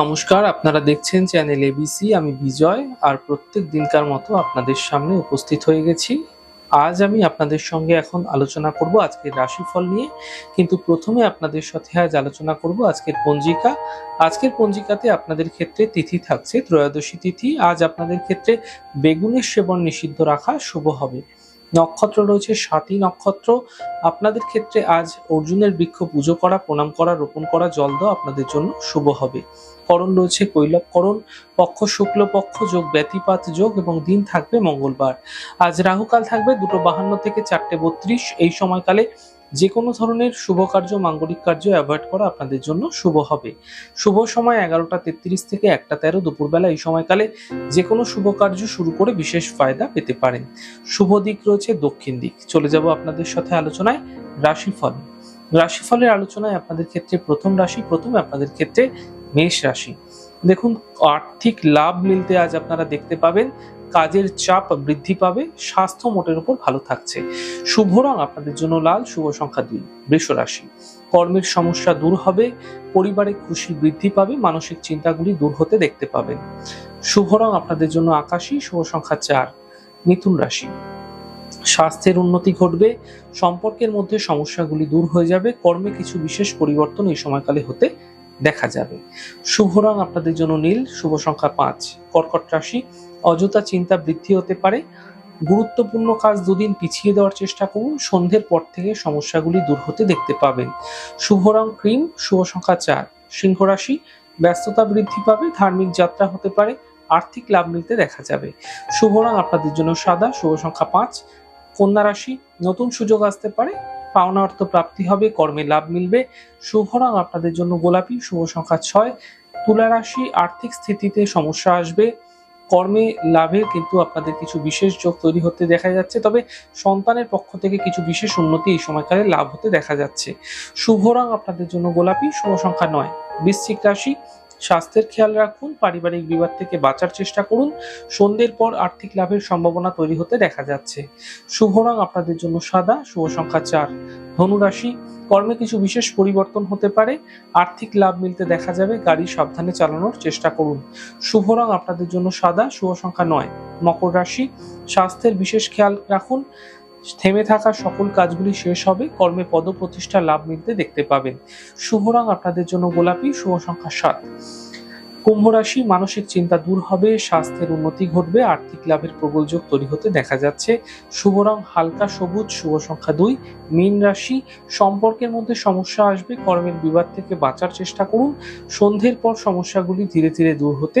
নমস্কার, আপনারা দেখছেন চ্যানেল এবিসি আমি বিজয়, আর প্রত্যেক দিনকার মতো আপনাদের সামনে উপস্থিত হয়ে গেছি। আজ আমি আপনাদের সঙ্গে এখন আলোচনা করব আজকের রাশিফল নিয়ে, কিন্তু প্রথমে আপনাদের সাথে আজ আলোচনা করব আজকের পঞ্জিকা। আজকের পঞ্জিকাতে আপনাদের ক্ষেত্রে তিথি থাকছে, ত্রয়োদশী তিথি। আজ আপনাদের ক্ষেত্রে বেগুনের সেবন নিষিদ্ধ রাখা শুভ হবে। নক্ষত্র রয়েছে, সাতই নক্ষত্র। আপনাদের ক্ষেত্রে আজ অর্জুনের বৃক্ষ পুজো করা, প্রণাম করা, রোপণ করা, জল দেওয়া আপনাদের জন্য শুভ হবে। করণ রয়েছে কৈলবকরণ পক্ষ শুক্ল পক্ষ, যোগ ব্যতিপাত যোগ এবং দিন থাকবে মঙ্গলবার। আজ রাহুকাল থাকবে দুটো বাহান্ন থেকে চারটে বত্রিশ। এই সময়কালে যে কোনো ধরনের শুভ কার্য, মাঙ্গলিক কার্য অ্যাভয়েড করা আপনাদের জন্য শুভ হবে। শুভ সময় এগারোটা তেত্রিশ থেকে একটা তেরো দুপুরবেলা এই সময়কালে যে কোনো শুভ কার্য শুরু করে বিশেষ ফায়দা পেতে পারেন। শুভ দিক রয়েছে দক্ষিণ দিক। চলে যাব আপনাদের সাথে আলোচনায় রাশিফল। রাশিফলের আলোচনায় আপনাদের ক্ষেত্রে প্রথম রাশি, প্রথমে আপনাদের ক্ষেত্রে মেষ রাশি। দেখুন, আর্থিক লাভ মিলতে আজ আপনারা দেখতে পাবেন। কাজের চাপ বৃদ্ধি পাবে, স্বাস্থ্য মোটের উপর ভালো থাকছে। শুভ রং আপনাদের জন্য লাল, শুভ সংখ্যা দুই, বৃষ রাশি। কর্মের সমস্যা দূর হবে, পরিবারে খুশি বৃদ্ধি পাবে, মানসিক চিন্তাগুলি দূর হতে দেখতে পাবেন। শুভ রং আপনাদের জন্য আকাশী, শুভ সংখ্যা চার, মিথুন রাশি। স্বাস্থ্যের উন্নতি ঘটবে, সম্পর্কের মধ্যে সমস্যাগুলি দূর হয়ে যাবে, কর্মে কিছু বিশেষ পরিবর্তন এই সময়কালে হতে দেখা যাবে। শুভ রং আপনাদের জন্য নীল, শুভ সংখ্যা পাঁচ। কর্কট রাশি, অযথা চিন্তা বৃদ্ধি হতে পারে। গুরুত্বপূর্ণ কাজ দুদিন পিছিয়ে দেওয়ার চেষ্টা করুন। সন্ধ্যের পর থেকে সমস্যাগুলি দূর হতে দেখতে পাবেন। শুভ রং ক্রিম, শুভ সংখ্যা চার। সিংহ রাশি, ব্যস্ততা বৃদ্ধি পাবে, ধার্মিক যাত্রা হতে পারে, আর্থিক লাভ মিলতে দেখা যাবে। শুভ রং আপনাদের জন্য সাদা, শুভ সংখ্যা পাঁচ। কন্যা রাশি, নতুন সুযোগ আসতে পারে পাওনা অর্থ প্রাপ্তি হবে, কর্মে লাভ মিলবে। শুভ রং আপনাদের জন্য গোলাপি, শুভ সংখ্যা ছয়। তুলা রাশি আর্থিক স্থিতিতে সমস্যা আসবে। কর্মে লাভের কিন্তু আপনাদের কিছু বিশেষ যোগ তৈরি হতে দেখা যাচ্ছে, তবে সন্তানের পক্ষ থেকে কিছু বিশেষ উন্নতি এই সময়কালে লাভ হতে দেখা যাচ্ছে। শুভ রং আপনাদের জন্য গোলাপি, শুভ সংখ্যা নয়। বৃশ্চিক রাশি স্বাস্থ্যের খেয়াল রাখুন, পারিবারিক বিবাদ থেকে বাঁচার চেষ্টা করুন, সন্ধ্যের পর আর্থিক লাভের সম্ভাবনা তৈরি হতে দেখা যাচ্ছে। শুভ রং আপনাদের জন্য সাদা, শুভ সংখ্যা চার। ধনুরাশি কর্মে কিছু বিশেষ পরিবর্তন হতে পারে, আর্থিক লাভ মিলতে দেখা যাবে, গাড়ি সাবধানে চালানোর চেষ্টা করুন। শুভ রং আপনাদের জন্য সাদা, শুভ সংখ্যা নয়। মকর রাশি, স্বাস্থ্যের বিশেষ খেয়াল রাখুন থেমে থাকা সকল কাজগুলি শেষ হবে, কর্মে পদপ্রতিষ্ঠা লাভ মিলতে দেখতে পাবেন। শুভ রং আপনাদের জন্য গোলাপি, শুভ সংখ্যা সাত। কুম্ভ রাশি, মানসিক চিন্তা দূর হবে, স্বাস্থ্যের উন্নতি ঘটবে, আর্থিক লাভের প্রবল যোগ তৈরি হতে দেখা যাচ্ছে। শুভ রং হালকা সবুজ, শুভ সংখ্যা দুই। মীন রাশি, সম্পর্কের মধ্যে সমস্যা আসবে, কর্মের বিবাদ থেকে বাঁচার চেষ্টা করুন। সন্ধ্যের পর সমস্যাগুলি ধীরে ধীরে দূর হতে